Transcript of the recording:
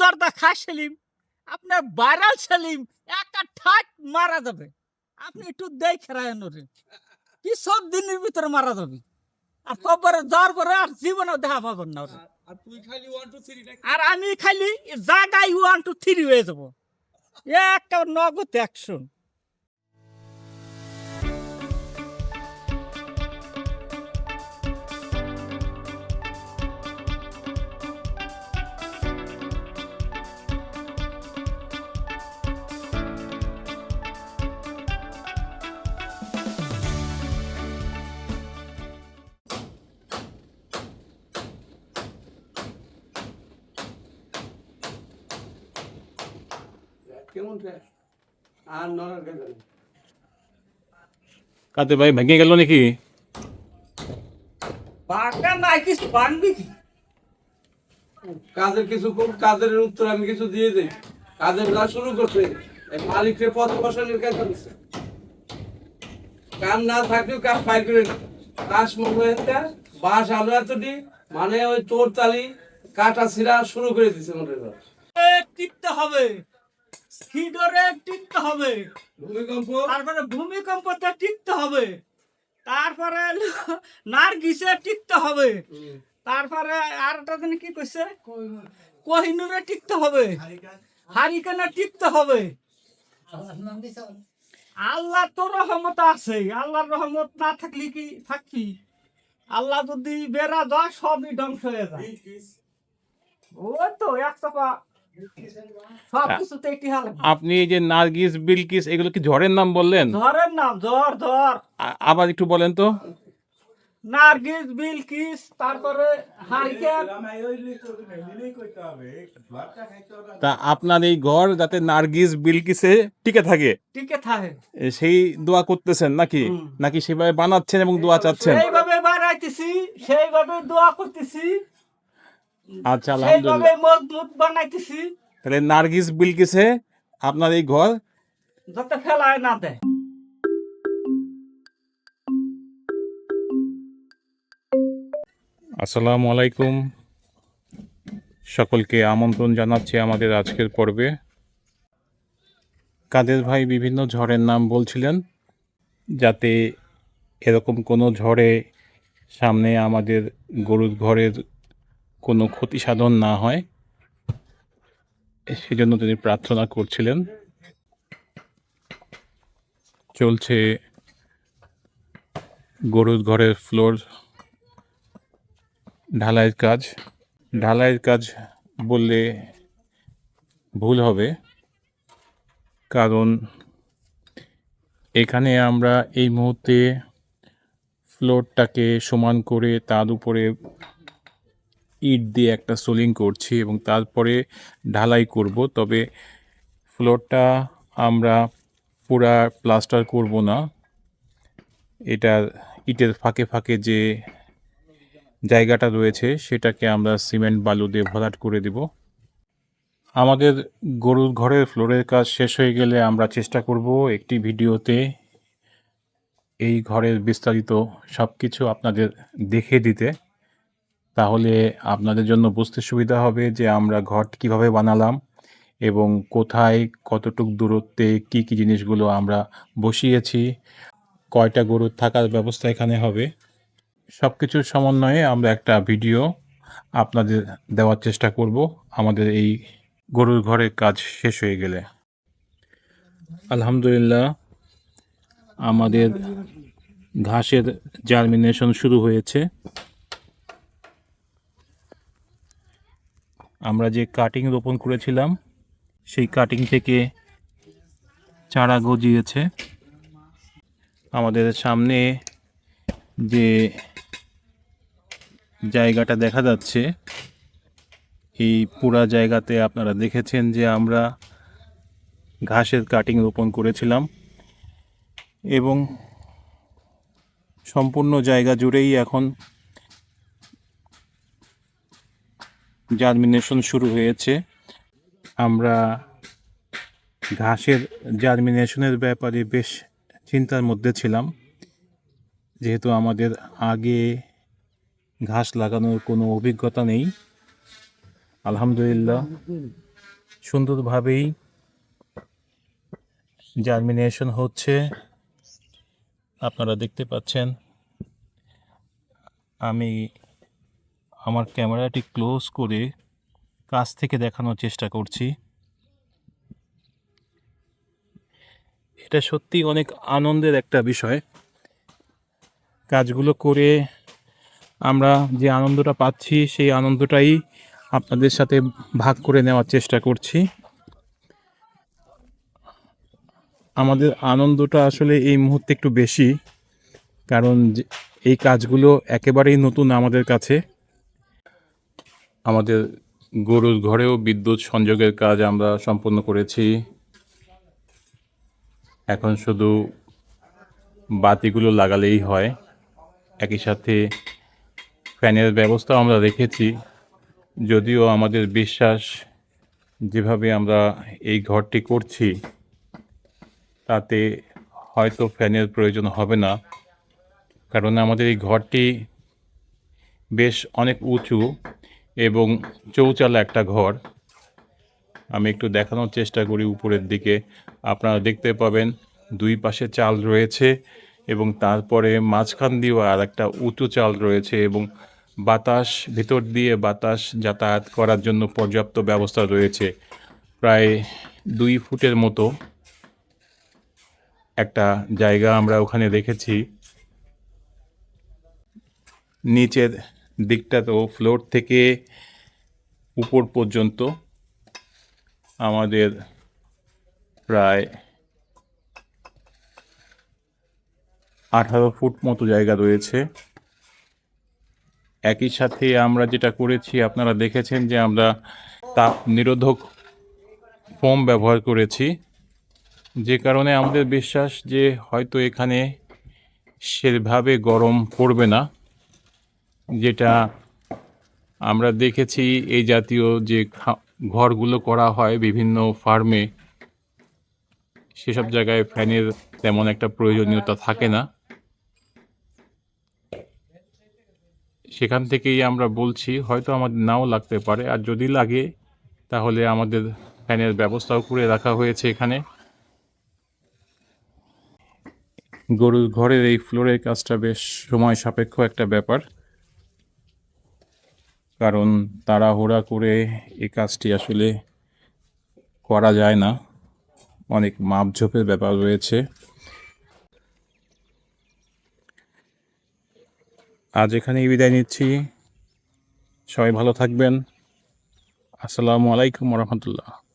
জর্দা খা সেলিম আপনার বাইরাল সেলিম একটা ঠাট মারা যাবে। আপনি একটু দেখে রাখেন ওরে কি সব দিনের ভিতরে মারা যাবে। আর কবরে জ্বর করে আর জীবনে দেখা পাবেন না ওরে। আর আমি খালি জাগাই ওয়ান টু থ্রি হয়ে যাব। একটা নগদ অ্যাকশন কেমন আর নড়ার গেল কাতে ভাই ভেঙে গেল নাকি? বাঘটা নাই কিছু বানবি কি? কাজের কিছু কোন কাজের উত্তর আমি কিছু দিয়ে দেই। কাজের যা শুরু করছে এই মালিককে পথ বসানোর কাজ করছে কাম না থাকলেও কাজ পাই করে কাজ মনে বাস আলো এতটি মানে ওই তোর তালি কাটা ছিঁড়া শুরু করে দিছে মনে হয় এ, টিকতে হবে। স্কিডরে টিকতে হবে। ভূমিকম্প? তারপরে ভূমিকম্পতে টিকতে হবে। তারপরে নার্গিসে টিকতে হবে। তারপরে আর একটা দিন কি কইছে? কোহিনুরে টিকতে হবে। হারিকেনে। টিকতে হবে। আল্লাহ। তো রহমত আছে আল্লাহর রহমত না থাকলে কি থাকবি আল্লাহ যদি বেড়া যায় সবই ধ্বংস হয়ে যায়। ওই তো এক চাপা আপনি এই যে নার্গিস বিলকিস এগুলো কি ঝড়ের নাম বললেন? ঝড়ের নাম ঝড় ঝড়। আবার একটু বলেন তো। নার্গিস বিলকিস তারপরে তা আপনার এই ঘর যাতে নার্গিস বিলকিসে টিকে থাকে। টিকে থাকে। সেই দোয়া করতেছেন নাকি? নাকি সেভাবে বানাচ্ছেন এবং দোয়া চাচ্ছেন? সেইভাবে বানাইতেছি সেইভাবে দোয়া করতেছি। আচ্ছা আলহামদুলিল্লাহ। সেইভাবে মজবুত বানাইতেছি। তাহলে নার্গিস বিলকিসে আপনার এই ঘর? যাতে ফেলায় না দেয়। আসসালামু আলাইকুম। সকলকে আমন্ত্রণ জানাচ্ছি আমাদের আজকের পর্বে। কাদের ভাই বিভিন্ন ঝড়ের নাম বলছিলেন যাতে এরকম কোনো ঝড়ে সামনে আমাদের গরুর ঘরের কোনো ক্ষতি সাধন না হয়। সেজন্য তিনি প্রার্থনা করছিলেন। চলছে গরুর ঘরের ফ্লোর। ঢালাইয়ের কাজ। ঢালাইয়ের কাজ বললে ভুল হবে। কারণ এখানে আমরা এই মুহূর্তে ফ্লোরটাকে সমান করে তার উপরে ইট দিয়ে একটা সোলিং করছি এবং তারপরে ঢালাই করব। তবে ফ্লোরটা আমরা পুরা প্লাস্টার করব না। এটা ইটের ফাঁকে ফাঁকে যে জায়গাটা রয়েছে, সেটাকে আমরা সিমেন্ট বালু দিয়ে ভরাট করে দেব। আমাদের গরুর ঘরের ফ্লোরের কাজ শেষ হয়ে গেলে আমরা চেষ্টা করব একটি ভিডিওতে এই ঘরের বিস্তারিত সব কিছু আপনাদের দেখে দিতে। তাহলে আপনাদের জন্য বুঝতে সুবিধা হবে যে আমরা ঘরটি কীভাবে বানালাম এবং কোথায় কতটুক দূরত্বে কি কি জিনিসগুলো আমরা বসিয়েছি, কয়টা গরুর থাকার ব্যবস্থা এখানে হবে। সব কিছুর সমন্বয়ে আমরা একটা ভিডিও আপনাদের দেওয়ার চেষ্টা করব। আমাদের এই গরুর ঘরের কাজ শেষ হয়ে গেলে। আলহামদুলিল্লাহ, আমাদের ঘাসের জার্মিনেশন শুরু হয়েছে। আমরা যে কাটিং রোপণ করেছিলাম, সেই কাটিং থেকে চারা গজিয়েছে। আমাদের সামনে যে জায়গাটা দেখা যাচ্ছে, এই পুরা জায়গাতে আপনারা দেখেছেন যে আমরা ঘাসের কাটিং রোপণ করেছিলাম এবং সম্পূর্ণ জায়গা জুড়েই এখন জার্মিনেশন শুরু হয়েছে, আমরা ঘাসের জার্মিনেশনের ব্যাপারে বেশ চিন্তার মধ্যে ছিলাম। যেহেতু আমাদের আগে ঘাস লাগানোর কোনো অভিজ্ঞতা নেই, আলহামদুলিল্লাহ। সুন্দরভাবেই জার্মিনেশন হচ্ছে, আপনারা দেখতে পাচ্ছেন। আমি আমার ক্যামেরাটি ক্লোজ করে কাছ থেকে দেখানোর চেষ্টা করছি। এটা সত্যি অনেক আনন্দের একটা বিষয়। কাজগুলো করে আমরা যে আনন্দটা পাচ্ছি, সেই আনন্দটাই আপনাদের সাথে ভাগ করে নেওয়ার চেষ্টা করছি। আমাদের আনন্দটা আসলে এই মুহূর্তে একটু বেশি, কারণ এই কাজগুলো একেবারেই নতুন আমাদের কাছে। আমাদের গরুর ঘরেও বিদ্যুৎ সংযোগের কাজ আমরা সম্পন্ন করেছি। এখন শুধু বাতিগুলো লাগালেই হয়। একই সাথে ফ্যানের ব্যবস্থাও আমরা রেখেছি। যদিও আমাদের বিশ্বাস যেভাবে আমরা এই ঘরটি করছি, তাতে হয়তো ফ্যানের প্রয়োজন হবে না। কারণ আমাদের এই ঘরটি বেশ অনেক উঁচু। এবং চৌচালা একটা ঘর। আমি একটু দেখানোর চেষ্টা করি উপরের দিকে। আপনারা দেখতে পাবেন দুই পাশে চাল রয়েছে এবং তারপরে মাঝখান দিয়েও আর একটা উঁচু চাল রয়েছে এবং বাতাস, ভিতর দিয়ে বাতাস যাতায়াত করার জন্য পর্যাপ্ত ব্যবস্থা রয়েছে। প্রায় দুই ফুটের মতো একটা জায়গা আমরা ওখানে রেখেছি নিচের দিকটা তো ফ্লোর থেকে উপর পর্যন্ত আমাদের প্রায় আঠারো ফুট মতো জায়গা রয়েছে। একই সাথে আমরা যেটা করেছি, আপনারা দেখেছেন যে আমরা তাপ নিরোধক ফোম ব্যবহার করেছি, যে কারণে আমাদের বিশ্বাস যে হয়তো এখানে সেভাবে গরম পড়বে না। যেটা আমরা দেখেছি এই জাতীয় যে ঘরগুলো করা হয় বিভিন্ন ফার্মে, সেসব জায়গায় ফ্যানের তেমন একটা প্রয়োজনীয়তা থাকে না। সেখান থেকেই আমরা বলছি, হয়তো আমাদের নাও লাগতে পারে, আর যদি লাগে, তাহলে আমাদের ফ্যানের ব্যবস্থাও করে রাখা হয়েছে এখানে। গরুর ঘরের এই ফ্লোরের কাজটা বেশ সময় সাপেক্ষ একটা ব্যাপার। কারণ তাড়াহুড়া করে এই কাজটি আসলে করা যায় না। অনেক মাপঝোপের ব্যাপার রয়েছে। আজ এখানেই বিদায় নিচ্ছি। সবাই ভালো থাকবেন। আসসালামু আলাইকুম রহমতুল্লাহ।